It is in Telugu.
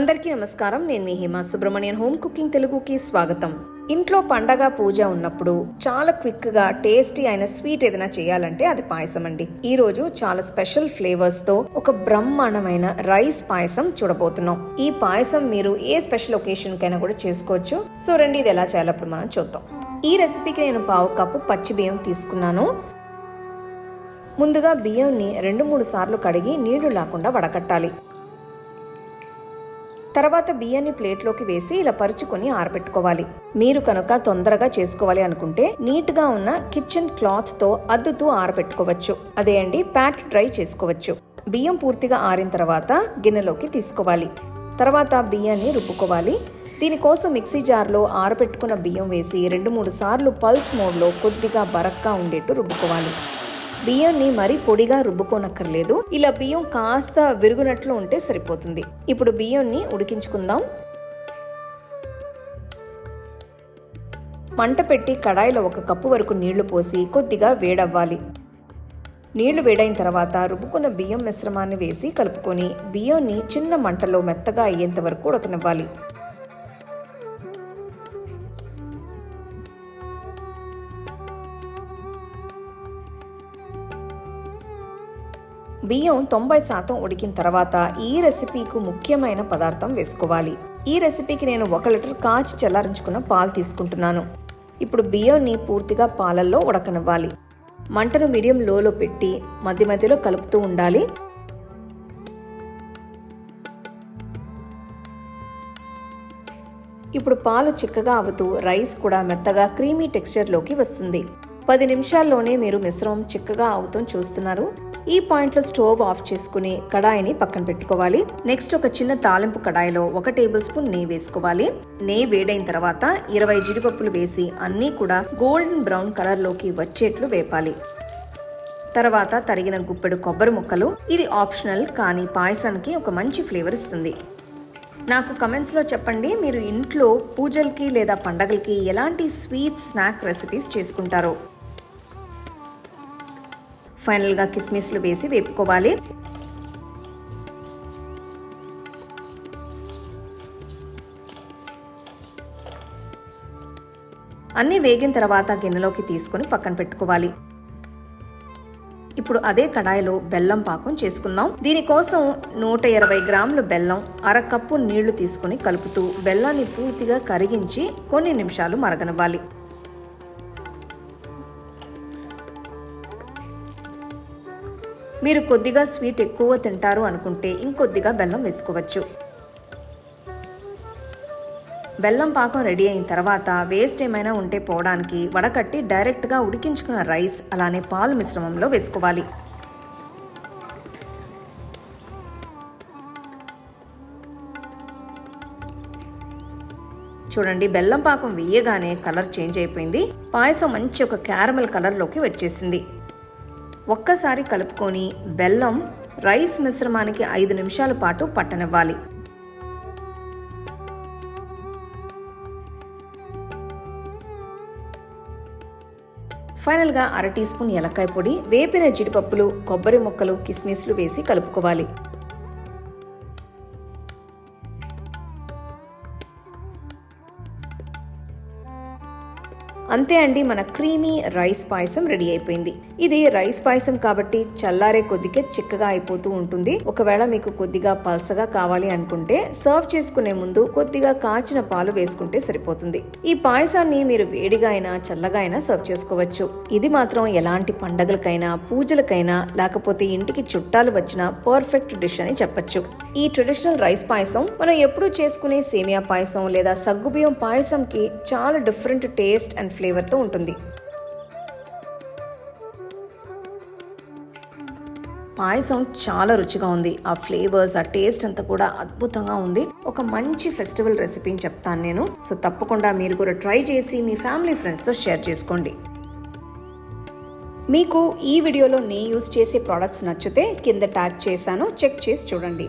అందరికీ నమస్కారం. నేను మీ హేమ సుబ్రహ్మణ్యన్. హోమ్ కుకింగ్ తెలుగుకి స్వాగతం. ఇంట్లో పండగ పూజ ఉన్నప్పుడు చాలా క్విక్గా టేస్టీ అయిన స్వీట్ ఏదైనా చేయాలంటే అది పాయసం అండి. ఈ రోజు చాలా స్పెషల్ ఫ్లేవర్స్తో ఒక బ్రహ్మాండమైన రైస్ పాయసం చూడబోతున్నాం. ఈ పాయసం మీరు ఏ స్పెషల్ ఒకేషన్ కైనా కూడా చేసుకోవచ్చు. సో రండి ఇది ఎలా చేయాలో అప్పుడు మనం చూద్దాం. ఈ రెసిపీకి నేను పావు కప్పు పచ్చి బియ్యం తీసుకున్నాను. ముందుగా బియ్యంని రెండు మూడు సార్లు కడిగి నీళ్ళు లేకుండా వడకట్టాలి. తర్వాత బియ్యాన్ని ప్లేట్లోకి వేసి ఇలా పరుచుకొని ఆరబెట్టుకోవాలి. మీరు కనుక తొందరగా చేసుకోవాలి అనుకుంటే నీట్గా ఉన్న కిచెన్ క్లాత్తో అద్దుతూ ఆరబెట్టుకోవచ్చు. అదే అండి ప్యాట్ డ్రై చేసుకోవచ్చు. బియ్యం పూర్తిగా ఆరిన తర్వాత గిన్నెలోకి తీసుకోవాలి. తర్వాత బియ్యాన్ని రుబ్బుకోవాలి. దీనికోసం మిక్సీ జార్లో ఆరబెట్టుకున్న బియ్యం వేసి రెండు మూడు సార్లు పల్స్ మోడ్లో కొద్దిగా బరక్గా ఉండేట్టు రుబ్బుకోవాలి. బియ్యాన్ని మరీ పొడిగా రుబ్బుకోనక్కర్లేదు. ఇలా బియ్యం కాస్త విరుగునట్లు ఉంటే సరిపోతుంది. ఇప్పుడు బియ్యాన్ని ఉడికించుకుందాం. మంట పెట్టి కడాయిలో ఒక కప్పు వరకు నీళ్ళు పోసి కొద్దిగా వేడవ్వాలి. నీళ్ళు వేడైన తర్వాత రుబ్బుకున్న బియ్యం మిశ్రమాన్ని వేసి కలుపుకొని బియ్యాన్ని చిన్న మంటలో మెత్తగా అయ్యేంత వరకు ఉడకనివ్వాలి. బియ్యం తొంభై శాతం ఉడికిన తర్వాత ఈ రెసిపీకు ముఖ్యమైన పదార్థం వేసుకోవాలి. ఈ రెసిపీకి నేను ఒక లీటర్ కాచి చల్లారించుకున్న పాలు తీసుకుంటున్నాను. ఇప్పుడు బియ్యంని పూర్తిగా పాలల్లో ఉడకనివ్వాలి. మంటను మీడియం లోలో పెట్టి మధ్య మధ్యలో కలుపుతూ ఉండాలి. ఇప్పుడు పాలు చిక్కగా అవుతూ రైస్ కూడా మెత్తగా క్రీమీ టెక్స్చర్లోకి వస్తుంది. పది నిమిషాల్లోనే మీరు మిశ్రమం చిక్కగా అవుతాం చూస్తున్నారు. ఈ పాయింట్లో స్టవ్ ఆఫ్ చేసుకుని కడాయిని పక్కన పెట్టుకోవాలి. నెక్స్ట్ ఒక చిన్న తాలింపు కడాయిలో ఒక టేబుల్ స్పూన్ నెయ్యి వేసుకోవాలి. నెయ్యి వేడైన తర్వాత ఇరవై జీడిపప్పులు వేసి అన్నీ కూడా గోల్డెన్ బ్రౌన్ కలర్లోకి వచ్చేట్లు వేపాలి. తర్వాత తరిగిన గుప్పెడు కొబ్బరి ముక్కలు. ఇది ఆప్షనల్ కానీ పాయసానికి ఒక మంచి ఫ్లేవర్ ఇస్తుంది. నాకు కమెంట్స్లో చెప్పండి మీరు ఇంట్లో పూజలకి లేదా పండగలకి ఎలాంటి స్వీట్ స్నాక్ రెసిపీస్ చేసుకుంటారో. ఫైనల్గా కిస్మిస్లు వేసి వేపుకోవాలి. అన్నీ వేగిన తర్వాత గిన్నెలోకి తీసుకుని పక్కన పెట్టుకోవాలి. ఇప్పుడు అదే కడాయిలో బెల్లం పాకం చేసుకుందాం. దీనికోసం నూట ఇరవై గ్రాములు బెల్లం అరకప్పు నీళ్ళు తీసుకుని కలుపుతూ బెల్లాన్ని పూర్తిగా కరిగించి కొన్ని నిమిషాలు మరగనివ్వాలి. మీరు కొద్దిగా స్వీట్ ఎక్కువ తింటారు అనుకుంటే ఇంకొద్దిగా బెల్లం వేసుకోవచ్చు. బెల్లం పాకం రెడీ అయిన తర్వాత వేస్ట్ ఏమైనా ఉంటే పోవడానికి వడకట్టి డైరెక్ట్గా ఉడికించుకున్న రైస్ అలానే పాలు మిశ్రమంలో వేసుకోవాలి. చూడండి బెల్లం పాకం వేయగానే కలర్ చేంజ్ అయిపోయింది. పాయసం మంచి ఒక క్యారమెల్ కలర్లోకి వచ్చేసింది. ఒక్కసారి కలుపుకొని బెల్లం రైస్ మిశ్రమానికి ఐదు నిమిషాల పాటు పట్టనివ్వాలి. ఫైనల్గా అర టీ స్పూన్ ఎలక్కాయ పొడి వేపిన జీడిపప్పులు కొబ్బరి ముక్కలు కిస్మిస్లు వేసి కలుపుకోవాలి. అంతే అండి మన క్రీమీ రైస్ పాయసం రెడీ అయిపోయింది. ఇది రైస్ పాయసం కాబట్టి చల్లారే కొద్దికే చిక్కగా అయిపోతూ ఉంటుంది. ఒకవేళ మీకు కొద్దిగా పల్సగా కావాలి అనుకుంటే సర్వ్ చేసుకునే ముందు కొద్దిగా కాచిన పాలు వేసుకుంటే సరిపోతుంది. ఈ పాయసాన్ని మీరు వేడిగా అయినా చల్లగా అయినా సర్వ్ చేసుకోవచ్చు. ఇది మాత్రం ఎలాంటి పండగలకైనా పూజలకైనా లేకపోతే ఇంటికి చుట్టాలు వచ్చిన పర్ఫెక్ట్ డిష్ అని చెప్పొచ్చు. ఈ ట్రెడిషనల్ రైస్ పాయసం మనం ఎప్పుడూ చేసుకునే సేమియా పాయసం లేదా సగ్గుబియ్యం పాయసంకి చాలా డిఫరెంట్ టేస్ట్ అండ్ ఫ్లేవర్తో ఉంటుంది. పాయసం చాలా రుచిగా ఉంది. ఆ ఫ్లేవర్స్ ఆ టేస్ట్ అంతా కూడా అద్భుతంగా ఉంది. ఒక మంచి ఫెస్టివల్ రెసిపీని చెప్తాను నేను. సో తప్పకుండా మీరు కూడా ట్రై చేసి మీ ఫ్యామిలీ ఫ్రెండ్స్తో షేర్ చేసుకోండి. మీకు ఈ వీడియోలో నే యూస్ చేసే ప్రోడక్ట్స్ నచ్చితే కింద ట్యాగ్ చేశాను. చెక్ చేసి చూడండి.